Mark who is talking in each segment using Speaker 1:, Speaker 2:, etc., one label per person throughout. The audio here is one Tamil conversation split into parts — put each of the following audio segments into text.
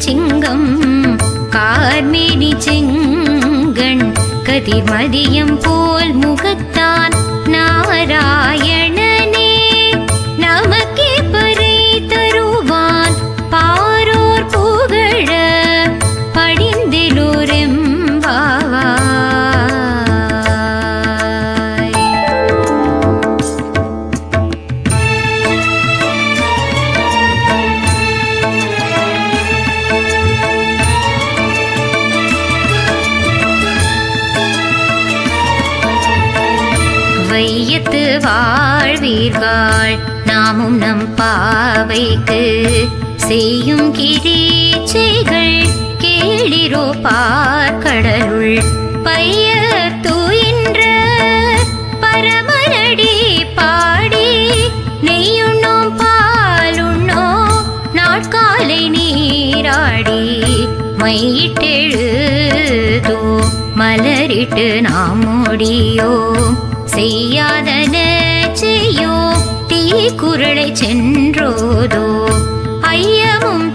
Speaker 1: பெருஞ்சிங்கம் கார்மேனி செங்கண் கதிர்மதியம் போல் முகத்தான் நாராயண செய்வாள் நாமும் நம் பாவைக்கு செய்யும் கிரீச்சைகள் கேளிரோ பார்க்கடலுள் பைய தூயின்ற பரமனடி பாடி நெய்யுண்ணோ பாலுண்ணோ நாட்காலை நீராடி. மையிட்டெழுதோ மலரிட்டு நாம் முடியோ செய்யாதன குரலை சென்றோதோ. ஐயமும்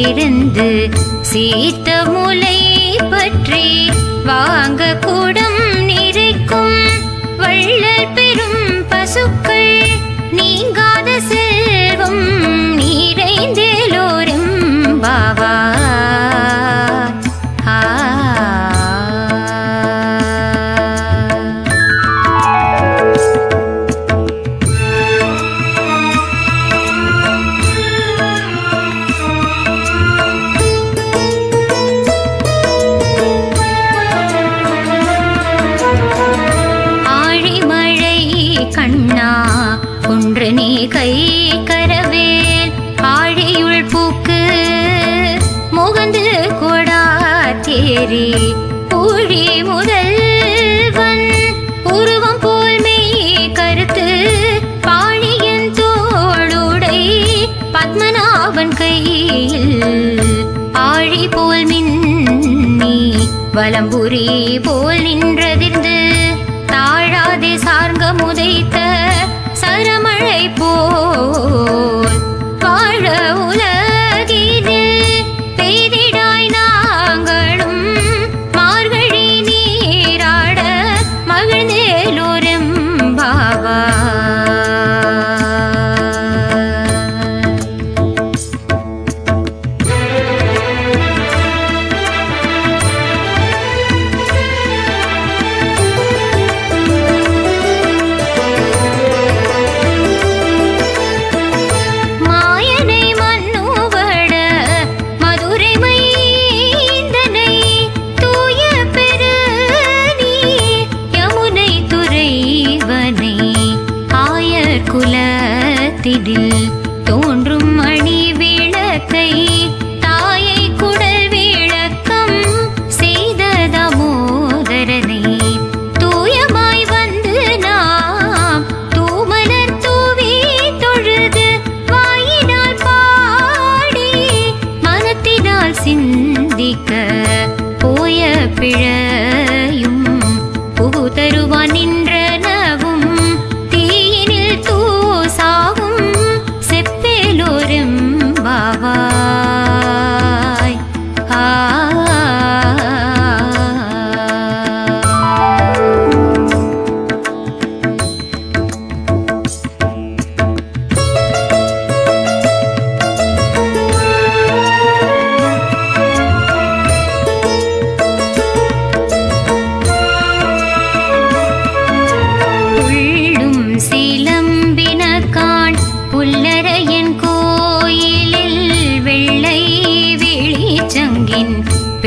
Speaker 1: இருந்து சீத்த முலை பற்றி வாங்க கூட வளம்புரி போல் நின்றதிர்ந்து தாழாதே சார்க முதைத்த சரமழை போ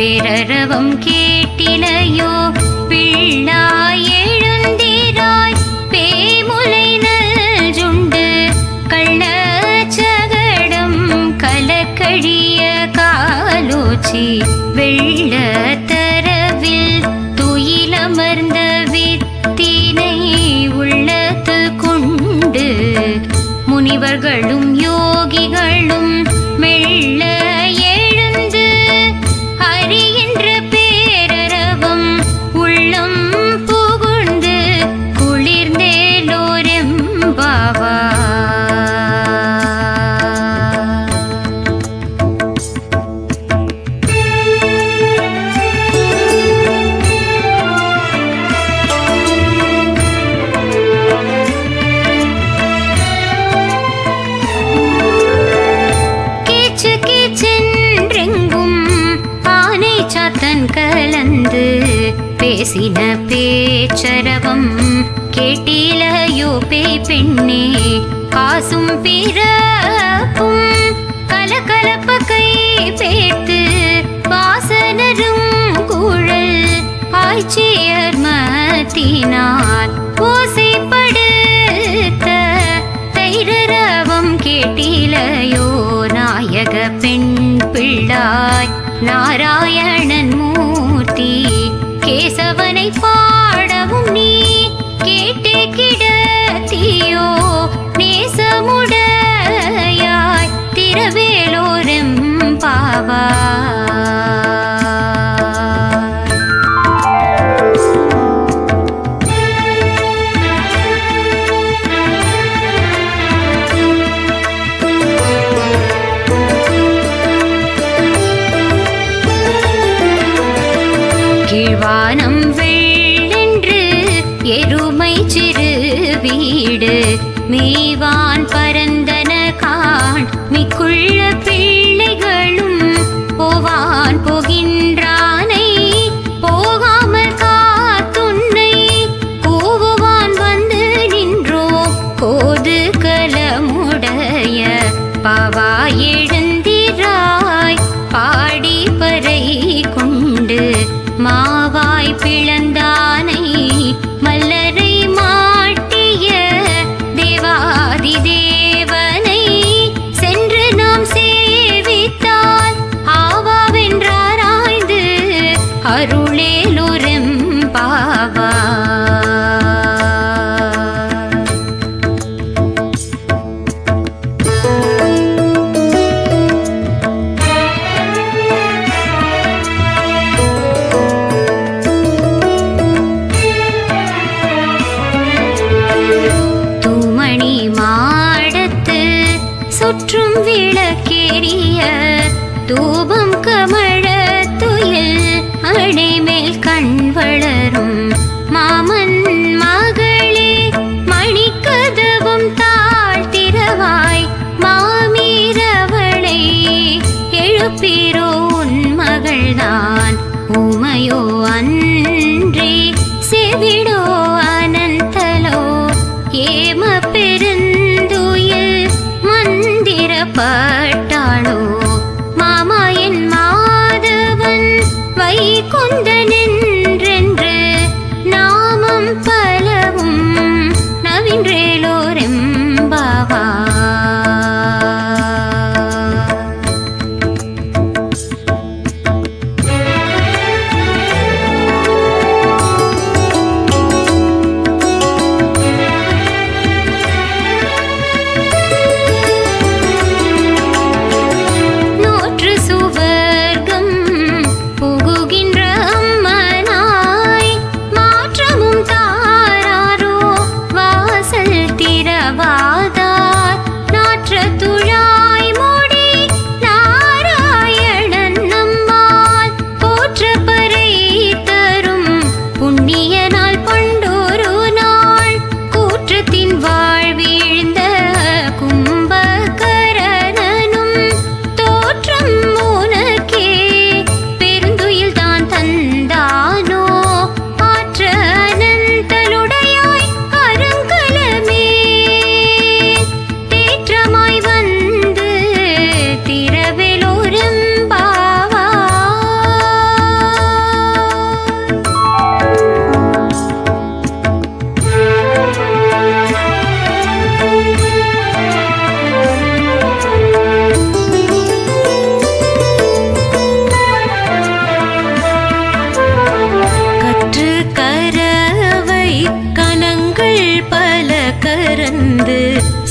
Speaker 1: பேரரவம் கேட்டிலையோ பிள்ளாய் எழுந்திராய் பேமுலை நல்ஜுண்டு கள்ளச்சகடம் கலக்கழிய காலோச்சி வெள்ள தரவில் துயிலமர்ந்த வித்தினை உள்ளத்து கொண்டு முனிவர்களும் யோ నారాయణ கீழ்வானம் வெள்ளென்று எருமை சிறு வீடு மேவான் பரந்த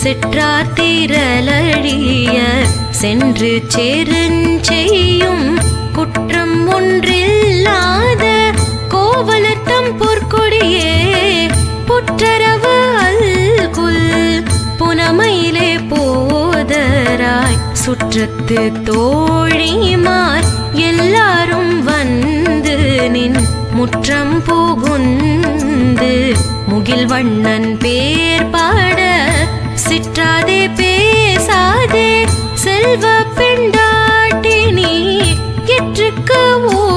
Speaker 2: சிற்றார் தீரலழிய சென்று செருஞ்செய்யும் குற்றம் ஒன்றில்லாத கோவலர் தம் பொற்கொடியே. புற்றரவு அல்குல் புனமையிலே போதராய். சுற்றத்து தோழிமார் எல்லாரும் வந்து நின் முற்றம் புகுந்து முகில் வண்ணன் பேர் பாட சிற்றாதே பேசாதே. செல்வ
Speaker 1: பெண்டாட்டி நீ
Speaker 2: கிற்றுக்கு ஊ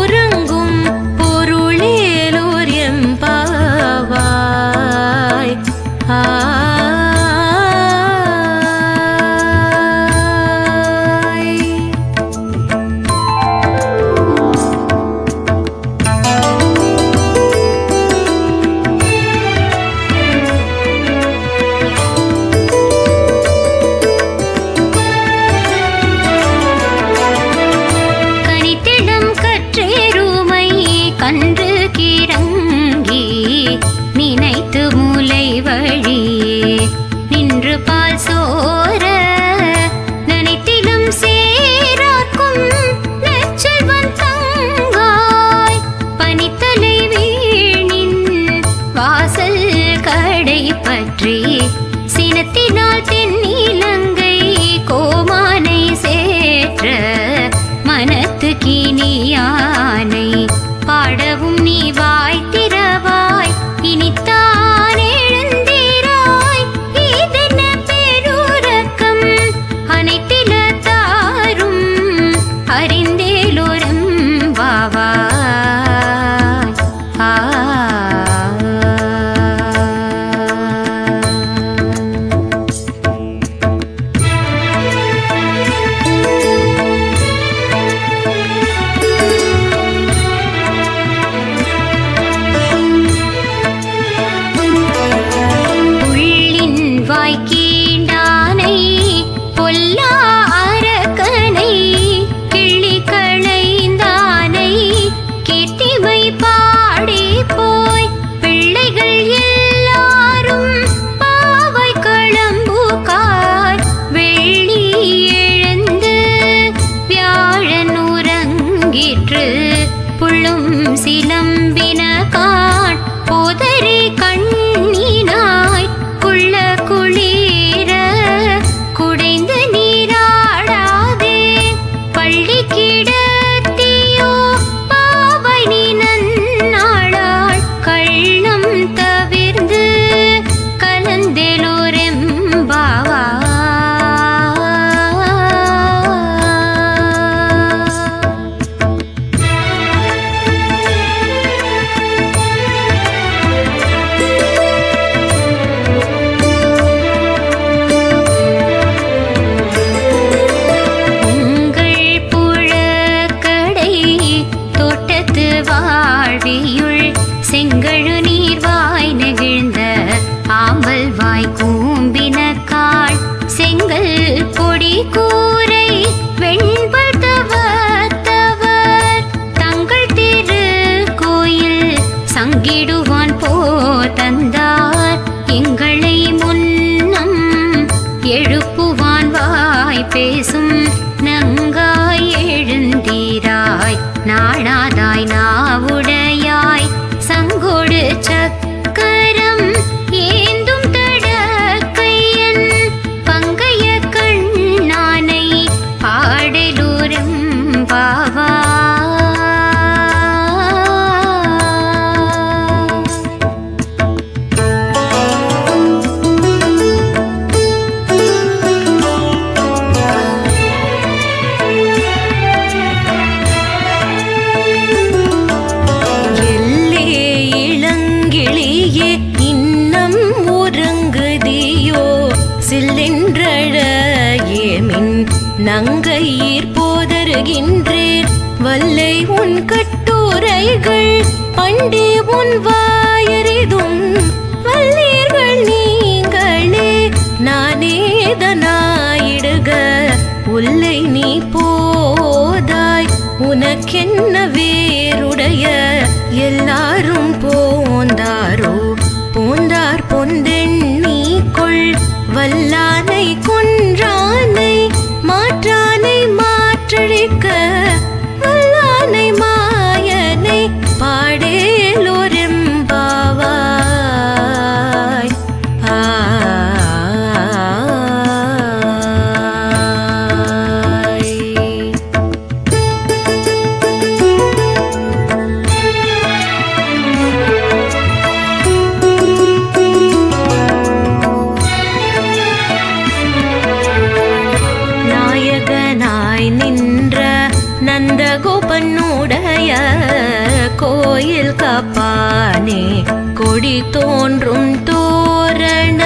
Speaker 2: கொடி தோன்றும் தோரண.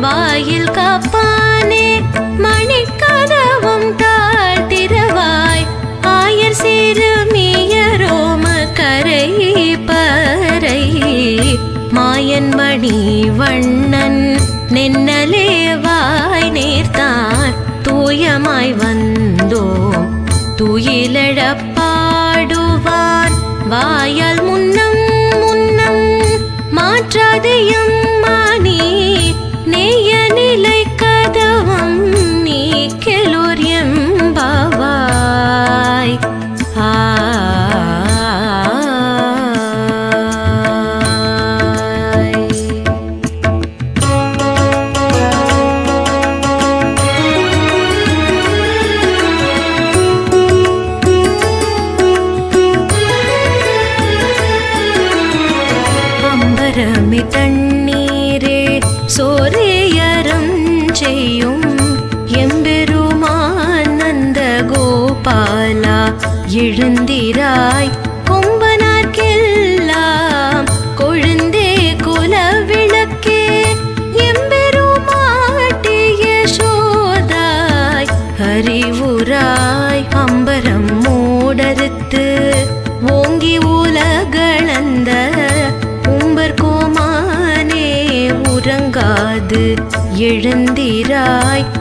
Speaker 2: வாயில் காப்பானே மணிக்கதவும் தாழ்த்திரவாய் ஆயர் சிறுமியரோம கரை பறை. மாயன் மணி வண்ணன் நென்னலே வாய் நேர்த்தான். தூயமாய் வந்தோம் துயிலழப்பாடுவார் வாயால் முன் பாதையும் கனி தண்ணீரே சோரேயரம் செய்யும் எம்பெருமானந்த கோபாலா எழுந்திராய் எழுந்திராய்.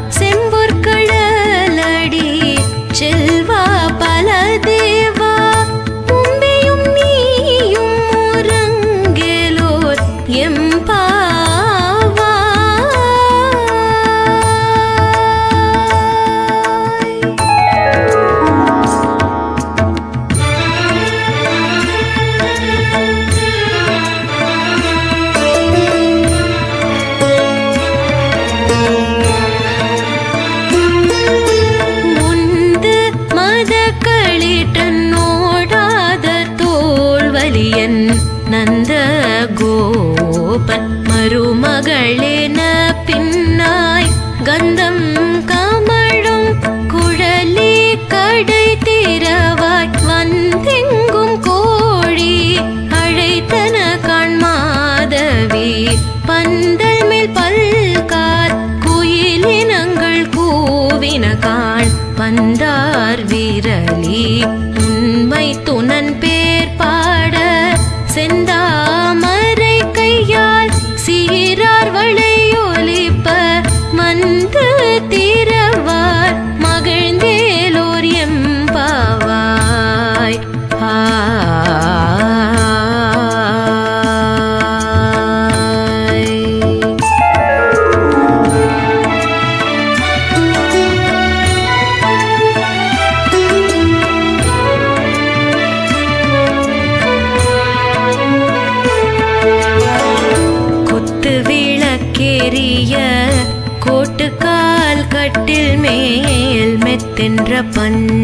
Speaker 2: பண்ண